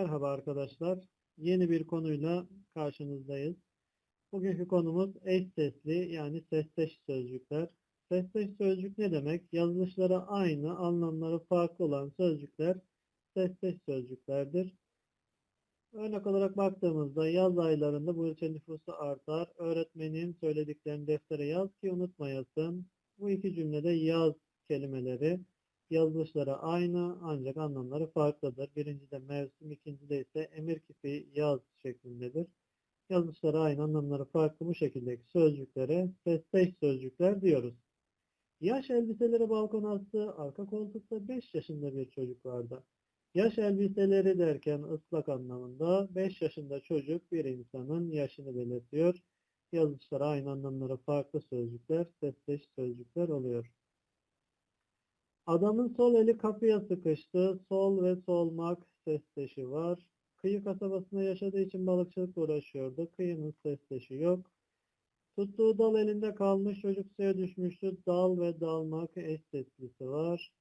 Merhaba arkadaşlar. Yeni bir konuyla karşınızdayız. Bugünkü konumuz eş sesli yani sesleş sözcükler. Sesleş sözcük ne demek? Yazılışları aynı, anlamları farklı olan sözcükler sesleş sözcüklerdir. Örnek olarak baktığımızda yaz aylarında bu ülke nüfusu artar. Öğretmenin söylediklerini deftere yaz ki unutmayasın. Bu iki cümlede yaz kelimeleri yazılışları aynı ancak anlamları farklıdır. Birincide mevsim, ikincide ise emir kipi yaz şeklindedir. Yazılışları aynı, anlamları farklı bu şekildeki sözcüklere sesleş sözcükler diyoruz. Yaş elbiseleri balkona astı, arka koltukta 5 yaşında bir çocuk vardı. Yaş elbiseleri derken ıslak anlamında 5 yaşında çocuk bir insanın yaşını belirtiyor. Yazılışları aynı anlamları farklı sözcükler, sesleş sözcükler oluyor. Adamın sol eli kapıya sıkıştı. Sol ve solmak sesleşi var. Kıyı kasabasında yaşadığı için balıkçılıkla uğraşıyordu. Kıyının sesleşi yok. Tuttuğu dal elinde kalmış. Çocuk suya düşmüştü. Dal ve dalmak eş seslisi var.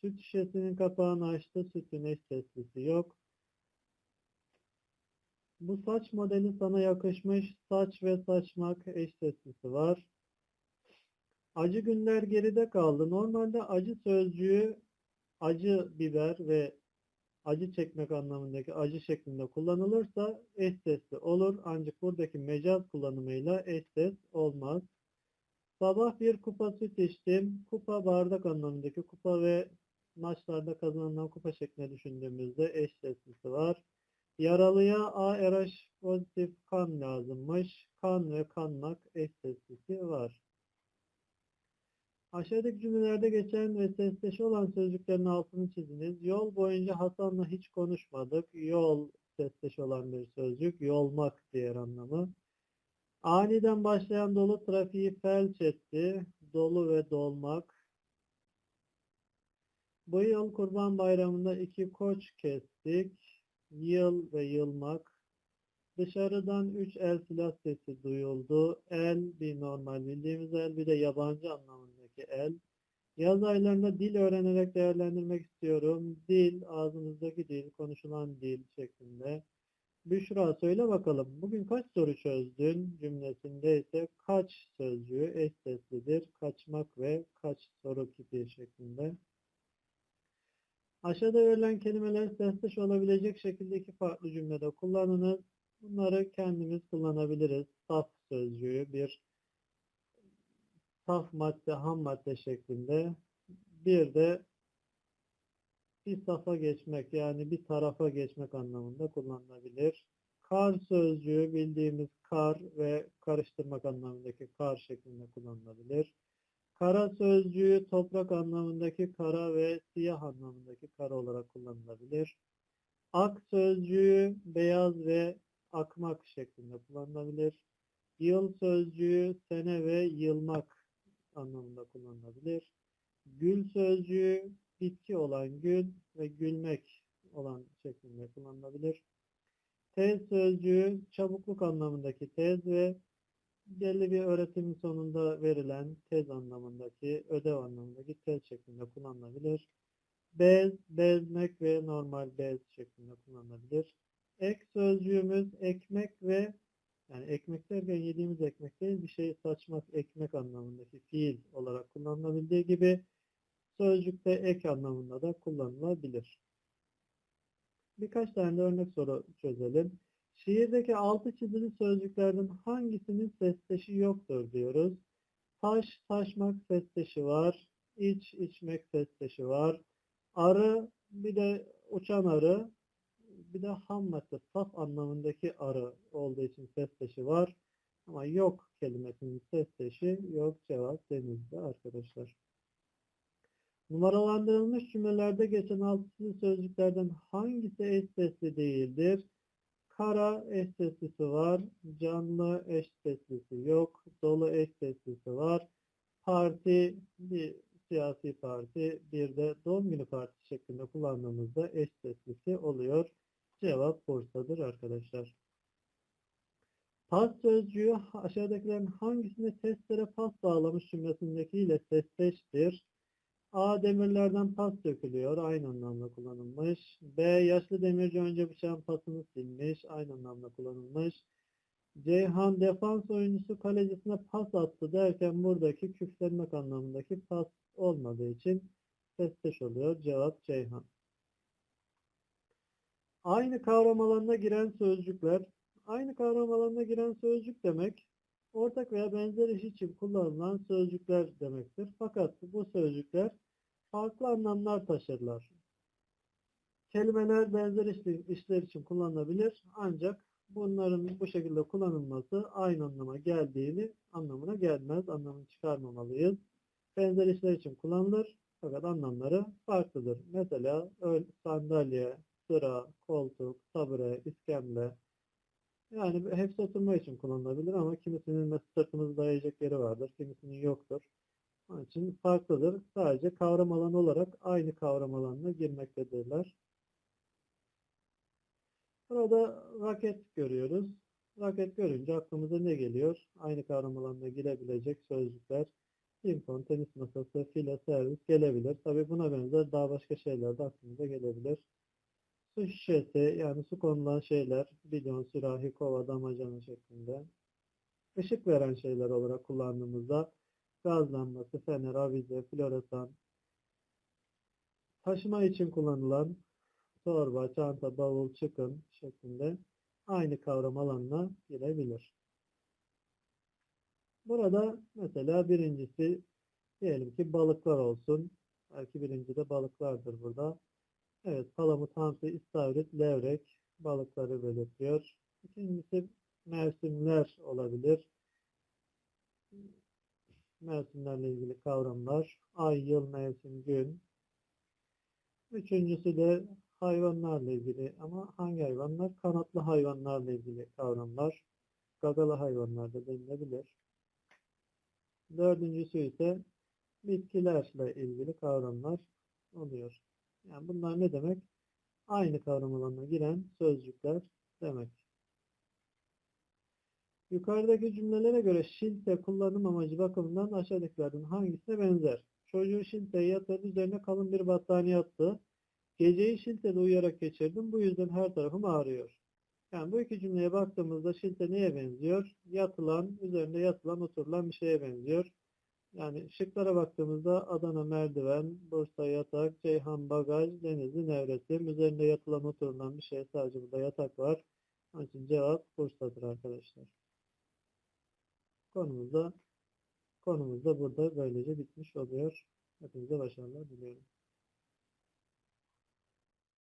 Süt şişesinin kapağını açtı. Sütün eş seslisi yok. Bu saç modeli sana yakışmış. Saç ve saçmak eş seslisi var. Acı günler geride kaldı. Normalde acı sözcüğü acı biber ve acı çekmek anlamındaki acı şeklinde kullanılırsa eş sesli olur. Ancak buradaki mecaz kullanımıyla eş ses olmaz. Sabah bir kupa süt içtim. Kupa bardak anlamındaki kupa ve maçlarda kazanılan kupa şeklinde düşündüğümüzde eş seslisi var. Yaralıya ARH pozitif kan lazımmış. Kan ve kanmak eş seslisi var. Aşağıdaki cümlelerde geçen ve sesleşi olan sözcüklerin altını çiziniz. Yol boyunca Hasan'la hiç konuşmadık. Yol sesleşi olan bir sözcük. Yolmak diğer anlamı. Aniden başlayan dolu trafiği felç etti. Dolu ve dolmak. Bu yıl Kurban Bayramı'nda iki koç kestik. Yıl ve yılmak. Dışarıdan üç el silah sesi duyuldu. El bir normal bildiğimiz el bir de yabancı anlamındaki el. Yaz aylarında dil öğrenerek değerlendirmek istiyorum. Dil, ağzımızdaki dil, konuşulan dil şeklinde. Büşra söyle bakalım. Bugün kaç soru çözdün? Cümlesinde ise kaç sözcüğü eş seslidir. Kaçmak ve kaç soru kipi şeklinde. Aşağıda verilen kelimeler sesleş olabilecek şekilde iki farklı cümlede kullanınız. Bunları kendimiz kullanabiliriz. Saf sözcüğü bir saf madde, ham madde şeklinde. Bir de bir safa geçmek yani bir tarafa geçmek anlamında kullanılabilir. Kar sözcüğü bildiğimiz kar ve karıştırmak anlamındaki kar şeklinde kullanılabilir. Kara sözcüğü toprak anlamındaki kara ve siyah anlamındaki kara olarak kullanılabilir. Ak sözcüğü beyaz ve akmak şeklinde kullanılabilir. Yıl sözcüğü sene ve yılmak anlamında kullanılabilir. Gül sözcüğü bitki olan gül ve gülmek olan şeklinde kullanılabilir. Tez sözcüğü çabukluk anlamındaki tez ve belli bir öğretimin sonunda verilen tez anlamındaki, ödev anlamındaki tez şeklinde kullanılabilir. Bez, bezmek ve normal bez şeklinde kullanılabilir. Ek sözcüğümüz ekmek ve yani ekmek derken yediğimiz ekmek değil bir şeyi saçmak ekmek anlamındaki fiil olarak kullanılabildiği gibi sözcükte ek anlamında da kullanılabilir. Birkaç tane de örnek soru çözelim. Şiirdeki altı çizili sözcüklerden hangisinin sesleşi yoktur diyoruz. Taş, taşmak sesleşi var. İç, içmek sesleşi var. Arı, bir de uçan arı, bir de ham madde, saf anlamındaki arı olduğu için sesleşi var. Ama yok kelimesinin sesleşi yok. Cevap denizde arkadaşlar. Numaralandırılmış cümlelerde geçen altı sözcüklerden hangisi eş sesli değildir? Kara eş seslisi var. Canlı eş seslisi yok. Dolu eş seslisi var. Parti bir siyasi parti bir de doğum günü partisi şeklinde kullandığımızda eş seslisi oluyor. Cevap Bursa'dır arkadaşlar. Pas sözcüğü aşağıdakilerin hangisinde seslere pas bağlamış cümlesindekiyle sesleştir? A. Demirlerden pas dökülüyor. Aynı anlamda kullanılmış. B. Yaşlı demirci önce bıçağın pasını silmiş. Aynı anlamda kullanılmış. Ceyhan defans oyuncusu kalecisine pas attı derken buradaki küflenmek anlamındaki pas olmadığı için testeş oluyor. Cevap Ceyhan. Aynı kavram alanına giren sözcükler. Aynı kavram alanına giren sözcük demek ortak veya benzer iş için kullanılan sözcükler demektir. Fakat bu sözcükler farklı anlamlar taşırlar. Kelimeler benzer işler, için kullanılabilir ancak bunların bu şekilde kullanılması aynı anlama geldiğini anlamına gelmez. Anlamını çıkarmamalıyız. Benzer işler için kullanılır fakat anlamları farklıdır. Mesela sandalye, sıra, koltuk, tabure, iskemle yani hepsi oturma için kullanılabilir ama kimisinin mesela sırtımızı dayayacak yeri vardır, kimisinin yoktur. Onun için farklıdır. Sadece kavram alanı olarak aynı kavram alanına girmektedirler. Burada raket görüyoruz. Raket görünce aklımıza ne geliyor? Aynı kavram alanına girebilecek sözcükler. Pimpon, tenis masası, file, servis gelebilir. Tabi buna benzer daha başka şeyler de aklımıza gelebilir. Su şişesi yani su konulan şeyler, bidon, sürahi, kova, damacana şeklinde. Işık veren şeyler olarak kullandığımızda gaz lambası, fener, avize, floresan, taşıma için kullanılan torba, çanta, bavul, çıkın şeklinde aynı kavram alanına girebilir. Burada mesela birincisi diyelim ki balıklar olsun. Belki birinci de balıklardır burada. Evet, palamut, hamsi, istavrit, levrek balıkları belirtiyor. İkincisi mevsimler olabilir. Mevsimlerle ilgili kavramlar. Ay, yıl, mevsim, gün. Üçüncüsü de hayvanlarla ilgili ama hangi hayvanlar? Kanatlı hayvanlarla ilgili kavramlar. Gagalı hayvanlar da denilebilir. Dördüncüsü ise bitkilerle ilgili kavramlar oluyor. Yani bunlar ne demek? Aynı kavram alanına giren sözcükler demek. Yukarıdaki cümlelere göre şilte kullanım amacı bakımından aşağıdakilerden hangisine benzer? Çocuğu şilteye yatırdı, üzerine kalın bir battaniye attı. Geceyi şiltede uyuyarak geçirdim, bu yüzden her tarafım ağrıyor. Yani bu iki cümleye baktığımızda şilte neye benziyor? Yatılan, üzerinde yatılan, oturulan bir şeye benziyor. Yani şıklara baktığımızda Adana merdiven, Bursa yatak, Ceyhan bagaj, Denizli nevresim. Üzerinde yatılan oturulan bir şey sadece burada yatak var. Onun için cevap Bursa'dır arkadaşlar. Konumuzda konumuz da burada böylece bitmiş oluyor. Hepinize başarılar diliyorum.